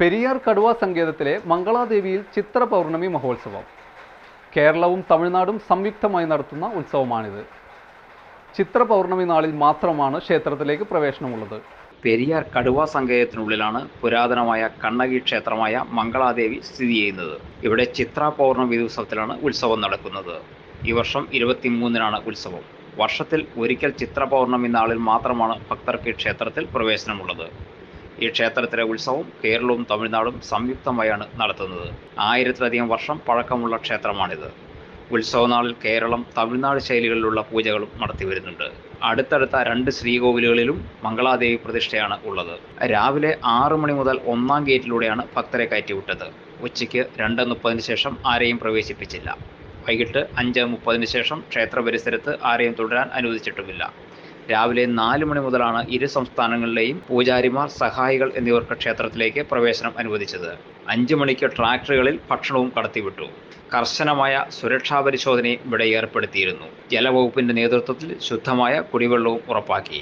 പെരിയാർ കടുവ സങ്കേതത്തിലെ മംഗളാദേവിയിൽ ചിത്ര പൗർണമി മഹോത്സവം. കേരളവും തമിഴ്നാടും സംയുക്തമായി നടത്തുന്ന ഉത്സവമാണിത്. ചിത്ര പൗർണമി നാളിൽ മാത്രമാണ് ക്ഷേത്രത്തിലേക്ക് പ്രവേശനമുള്ളത്. പെരിയാർ കടുവ സങ്കേതത്തിനുള്ളിലാണ് പുരാതനമായ കണ്ണകി ക്ഷേത്രമായ മംഗളാദേവി സ്ഥിതി ചെയ്യുന്നത്. ഇവിടെ ചിത്ര പൗർണമി ദിവസത്തിലാണ് ഉത്സവം നടക്കുന്നത്. ഈ വർഷം ഇരുപത്തിമൂന്നിനാണ് ഉത്സവം. വർഷത്തിൽ ഒരിക്കൽ ചിത്ര പൗർണമി നാളിൽ മാത്രമാണ് ഭക്തർക്ക് ക്ഷേത്രത്തിൽ പ്രവേശനമുള്ളത്. ഈ ക്ഷേത്രത്തിലെ ഉത്സവം കേരളവും തമിഴ്നാടും സംയുക്തമായാണ് നടത്തുന്നത്. ആയിരത്തിലധികം വർഷം പഴക്കമുള്ള ക്ഷേത്രമാണിത്. ഉത്സവനാളിൽ കേരളം തമിഴ്നാട് ശൈലികളിലുള്ള പൂജകളും നടത്തി വരുന്നുണ്ട്. അടുത്തടുത്ത രണ്ട് ശ്രീകോവിലുകളിലും മംഗളാദേവി പ്രതിഷ്ഠയാണ് ഉള്ളത്. രാവിലെ ആറു മണി മുതൽ ഒന്നാം ഗേറ്റിലൂടെയാണ് ഭക്തരെ കയറ്റിവിട്ടത്. ഉച്ചയ്ക്ക് രണ്ട് മുപ്പതിന് ശേഷം ആരെയും പ്രവേശിപ്പിച്ചില്ല. വൈകിട്ട് അഞ്ച് മുപ്പതിന് ശേഷം ക്ഷേത്ര പരിസരത്ത് ആരെയും തുടരാൻ അനുവദിച്ചിട്ടുമില്ല. രാവിലെ നാല് മണി മുതലാണ് ഇരു സംസ്ഥാനങ്ങളിലെയും പൂജാരിമാർ സഹായികൾ എന്നിവർക്ക് ക്ഷേത്രത്തിലേക്ക് പ്രവേശനം അനുവദിച്ചത്. അഞ്ചു മണിക്ക് ട്രാക്ടറുകളിൽ ഭക്ഷണവും കടത്തിവിട്ടു. കർശനമായ സുരക്ഷാ പരിശോധനയും ഇവിടെ ഏർപ്പെടുത്തിയിരുന്നു. ജലവകുപ്പിന്റെ നേതൃത്വത്തിൽ ശുദ്ധമായ കുടിവെള്ളവും ഉറപ്പാക്കി.